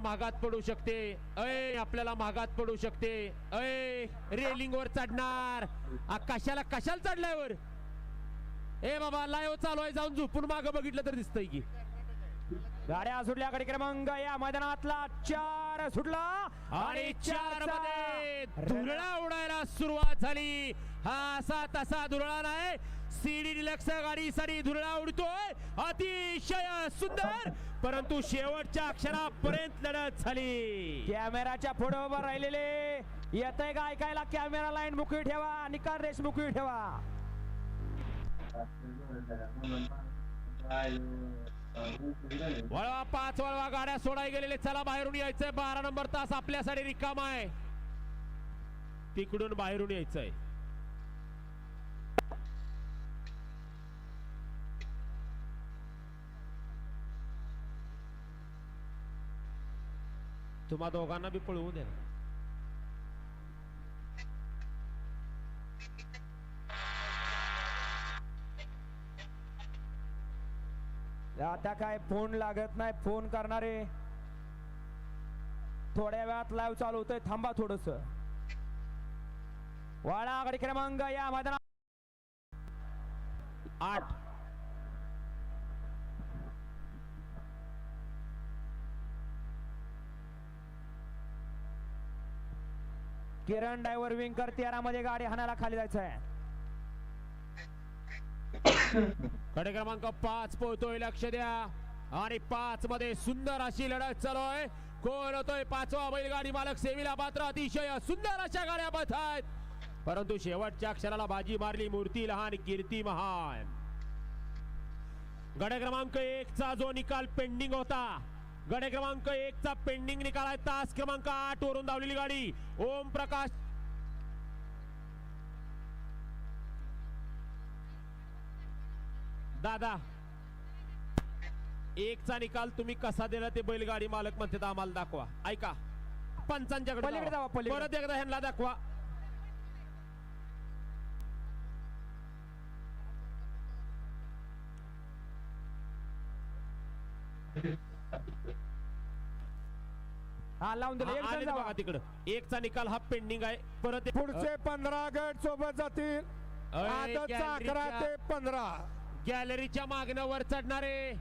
महागात पडू शकते. अय आपल्याला महागात पडू शकते. अय रेलिंग वर चढणार. कशाला कशाला चढलाय वर? ए बाबा लाईव्ह चालू आहे जाऊन झोपून माग बघितलं तर दिसतंय की. गाड्या सुटल्या कडे क्रमांक. या मैदानातला चार सुटला आणि चारमध्ये धुरळा उडायला सुरुवात झाली. हा असा तसा धुरळा नाही. सीडी डिलक्स गाडीसाठी धुरळा उडतोय. अतिशय सुंदर. परंतु शेवटच्या अक्षरापर्यंत लढत झाली. कॅमेराच्या पुढे उभं राहिलेले. येतंय का ऐकायला? कॅमेरा लाईन मोकळी ठेवा. निकाल रेस मोकळी ठेवा. वळवा पाच वळवा गाड्या सोडाय गेलेले. चला बाहेरून यायचंय. बारा नंबर तास आपल्यासाठी रिकामा आहे. तिकडून बाहेरून यायचंय. तुम्हा दोघांना बी पळवू दे ना. आता काय फोन लागत नाही फोन करणारे. थोड्या वेळात लाईव्ह चालू होतोय थांबा थोडस. वाडा आघाडी क्रमांक या मैदानात. आठ. किरण ड्रायव्हर विंकर तेरामध्ये गाडी हाणाला खाली जायचं आहे कडे क्रमांक पाच पोहतोय लक्ष द्या. आणि पाच मध्ये सुंदर अशी लढत चालू आहे कोण होतोय पाचवा बैलगाडी मालक सेवीला पात्र अतिशय सुंदर अशा गाड्या बस आहेत परंतु शेवटच्या अक्षराला बाजी मारली मूर्ती लहान कीर्ती महान. गडे क्रमांक एक चा जो निकाल पेंडिंग होता. गडे क्रमांक एक चा पेंडिंग निकाल आहे. तास क्रमांक आठ वरून धावलेली गाडी. ओम प्रकाश. दादा एकचा निकाल तुम्ही कसा दिला ते बैलगाडी मालक म्हणते आम्हाला दाखवा. ऐका. पंचांच्याकडे. परत एकदा ह्यांना दाखवा. हा लावून दिलं. एक जण आले जावा. बघा तिकडं. एकचा निकाल हा पेंडिंग आहे. परत एक- पुढचे पंधरा गट सोबत जातील. अय, अकरा गॅलरीच्या- ते पंधरा. गॅलरीच्या मागण्या वर चढणारे.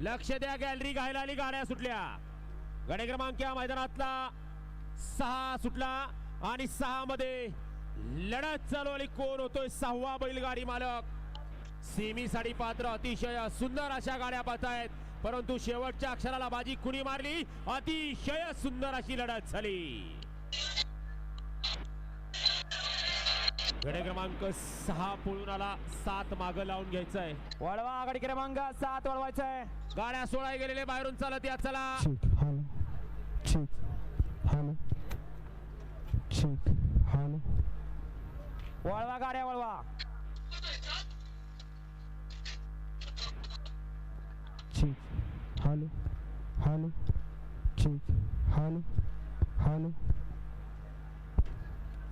लक्ष द्या गॅलरी घायला आली गाड्या सुटल्या. गडे क्रमांक या मैदानातला सहा सुटला आणि सहा मध्ये लढत चालवली कोण होतोय सहावा बैलगाडी मालक? सेमी साडी पात्र अतिशय सुंदर अशा गाड्या पाहत आहेत परंतु शेवटच्या अक्षराला बाजी कुणी मारली. अतिशय सुंदर अशी लढत झाली. गडे क्रमांक सहा पळून आला. सात माग लावून घ्यायचं आहे वळवा आघाडी क्रमांक सात वळवायचा आहे गाड्या सोळाय गेलेले बाहेरून चालत या चला. वळवा गाड्या वळवा. Cheek, hello, hello, cheek, hello, hello.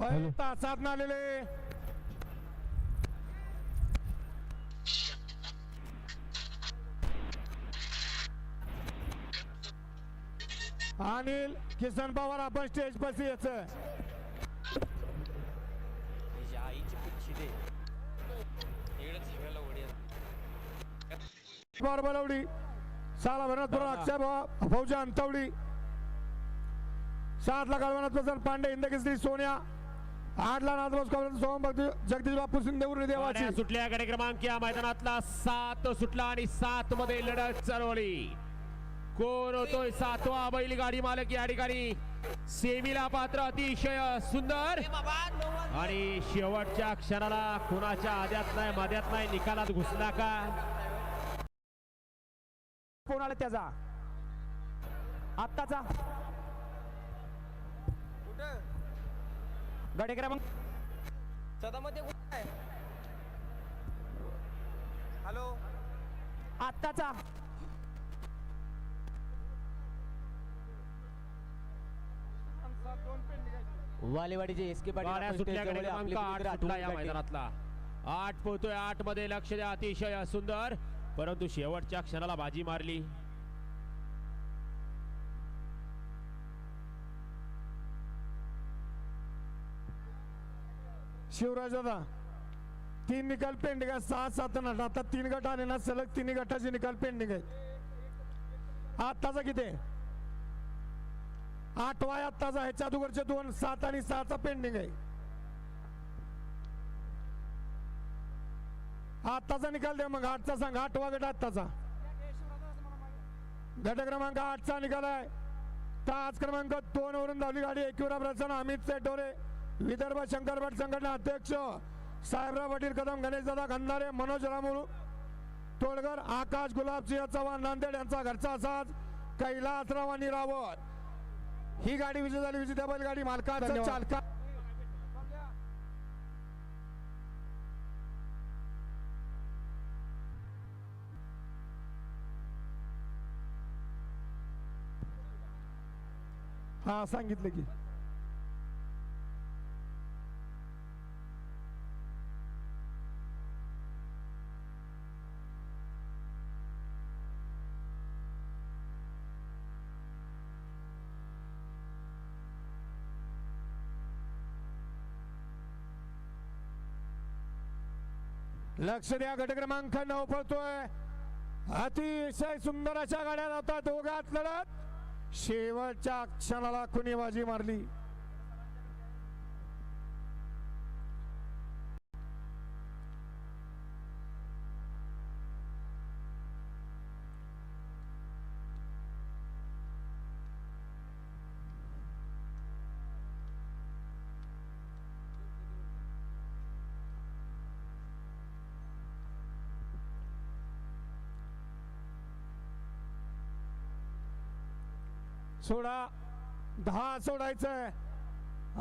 अय, हॅलो. तासात आलेले अनिल किसन पवार आपण स्टेज पाशी याच पवार बलवडी साला अक्षय भावा फौजा अंतवडी. सातला कळवणात पांडे इंदकेसरी सोन्या. आठला नाथबास कॉलेज सोहम भक्ती जगदीश बापू सिंधेवर देवाची. सुटल्या गडे क्रमांक या मैदानातला. सात सुटला आणि सात मध्ये लढत चालवली कोण होतोय सातवा बैलगाडी मालक या ठिकाणी. सेमीला पात्र अतिशय सुंदर. आणि शेवटच्या क्षणाला कुणाच्या आद्यात नाही मध्यात नाही निकालात घुसला का? फोन आला त्याचा? आत्ताचा. गाडी क्रमांक सदामध्ये कुठं आहे? हॅलो? आत्ताचा. वालेवाडीचे एस के गाड्या सुटल्या गडे क्रमांक आठ सुटला या मैदानातला. आठ पोहतोय आठमध्ये लक्ष द्या अतिशय सुंदर. परंतु शेवटच्या क्षणाला बाजी मारली. शिवराज दादा तीन निकाल पेंडिंग आहे सहा सात आठ. आता तीन गट आले ना सलग तीन गटाचे निकाल पेंडिंग आहेत. आत्ताचा किती? आठवा आत्ताचा ह्याच्या अगोदरचे दोन सात आणि सहाचा पेंडिंग आहे. आत्ताचा निकाल द्या मग आठचा सांगा आठवा गट आत्ताचा. गट क्रमांक आठचा निकाल आहे. तास क्रमांक दोन वरून धावली गाडी एकविरा प्रसन्न अमित सेटोरे विदर्भ शंकर भट संघटना अध्यक्ष साहेबराव पाटील कदम गणेशदादा खंदारे मनोज रामुळू तोडगर आकाश गुलाबसिंह चव्हाण नांदेड यांचा घरचा असाच कैलासराव आणि रावत ही गाडी विजय झाली विजेत्या बैलगाडी मालकाचा चालका हा सांगितलं की. लक्ष द्या गट क्रमांक नऊ पळतोय. अतिशय सुंदर अशा गाड्या जातात दोघात लढत. शेवटच्या क्षणाला कुणी बाजी मारली? सोडा दहा सोडायचंय.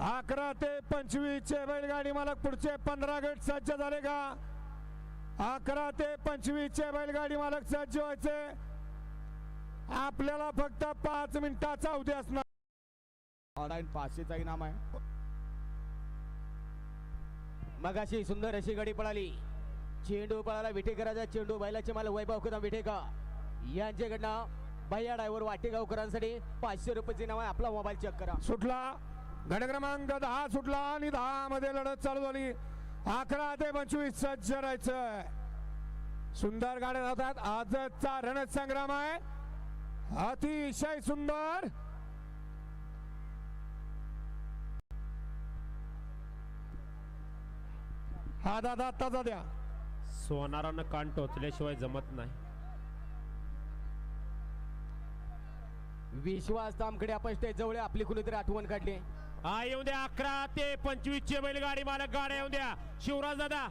अकरा ते पंचवीसचे बैलगाडी मालक पुढचे पंधरा गट सज्ज झाले का? अकरा ते पंचवीसचे बैलगाडी मालक सज्ज व्हायचे. आपल्याला फक्त पाच मिनिटाचा अवधी असणार. ऑनलाईन पाचशेचा इनाम आहे. मगाशी सुंदर अशी गाडी पळाली. चेंडू पळाला विठेकराचा चेंडू बैलाचे मला वैभव कदम विटेकर यांच्याकडनं भैया ड्रायव्हर वाटेगावकरांसाठी पाचशे रुपयाचे नाव आहे. आपला मोबाईल चेक करा. सुटला. गट क्रमांक दहा सुटला आणि दहा मध्ये लढत चालू झाली. अकरा ते पंचवीस सज्ज राहायचं सुंदर गाड्या जातात. आजचा रणसंग्राम आहे. अतिशय सुंदर. हा दादा आत्ताचा द्या. सोनारानं कान टोचल्याशिवाय जमत नाही. विश्वास तामकडे आपण स्टेज जवळ आपली कुणीतरी आठवण काढली. हा येऊ द्या अकरा ते पंचवीस चे बैलगाडी मालक गाड्या येऊ द्या. शिवराज दादा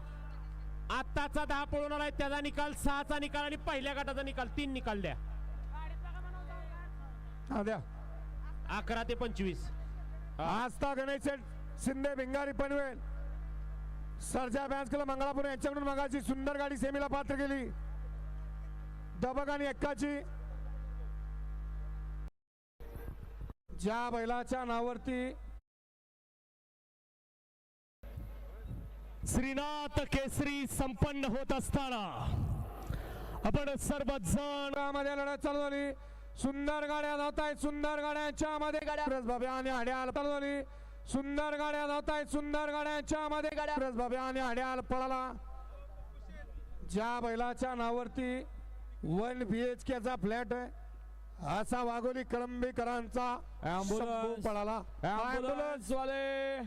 आत्ताचा दहा पळून आलाय त्याचा निकाल सहाचा निकाल आणि पहिल्या गटाचा निकाल. तीन निकाल द्या. हा द्या. अकरा ते पंचवीस. आस्था गणेश शिंदे भिंगारी पनवेल. सरजा बँस क्लब मंगळापूर यांच्याकडून मगाची सुंदर गाडी सेमीला पात्र केली. दबक आणि एक्काची. ज्या बैलाच्या नावावरती श्रीनाथ केसरी संपन्न होत असताना आपण सर्वजणमध्ये लढत चालू झाली. सुंदर गाड्या धावत आहेत सुंदर गाड्यांच्या मध्ये गाड्या आणि हड्याल चालू झाली. सुंदर गाड्या धावत आहेत सुंदर गाड्यांच्या मध्ये गाड्या भव्या आणि हड्याल पळाला. ज्या बैलाच्या नावावरती वन बी एच केचा फ्लॅट आहे. असा वाघोली कळंबीकरांचा पळाला. ऍम्ब्युलन्स वाले.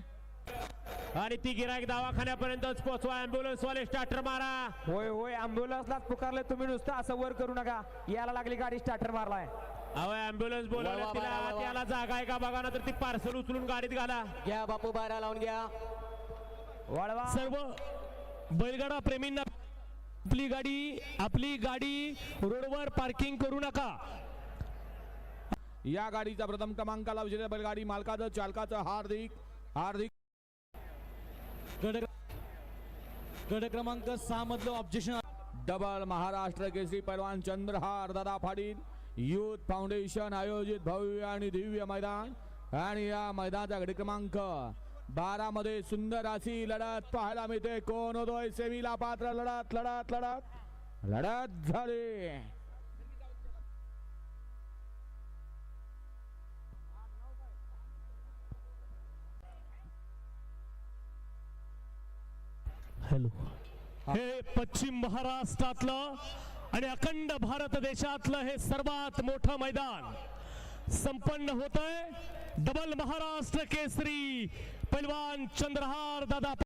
आणि ती गिराईक दवाखान्यापर्यंतच पोहोचवा. अँब्युलन्स वाले स्टार्टर मारा. होय होय अँब्युलन्सलाच पुकारले तुम्ही नुसतं. असं वर करू नका. यायला लागली गाडी स्टार्टर मारलाय. अहो अँब्युलन्स बोलावलं तिला. त्याला जागा आहे का बघा ना तर ती पार्सल उचलून गाडीत घाला. घ्या बापू बारा लावून घ्या. वळवा. सर्व बैलगाडा प्रेमींना आपली गाडी आपली गाडी रोडवर पार्किंग करू नका. या गाडीचा प्रथम क्रमांकाला विजेत्या बैलगाडी मालकाचं चालकाचं हार्दिक हार्दिक. गड क्रमांक सहा मधलं ऑब्जेक्शन डबल महाराष्ट्र केसरी पैलवान चंद्रहार दादा फाडील. युथ फाउंडेशन आयोजित भव्य आणि दिव्य मैदान. आणि या मैदानाचा गडी क्रमांक बारा मध्ये सुंदर अशी लढत पाहायला मिळते. कोण होतोय? सेमीला पात्र लढत लढत लढत. लढत झाली. हॅलो. हे. पश्चिम महाराष्ट्रातलं आणि अखंड भारत देशातलं हे सर्वात मोठं मैदान संपन्न होत आहे डबल महाराष्ट्र केसरी पैलवान चंद्रहार दादा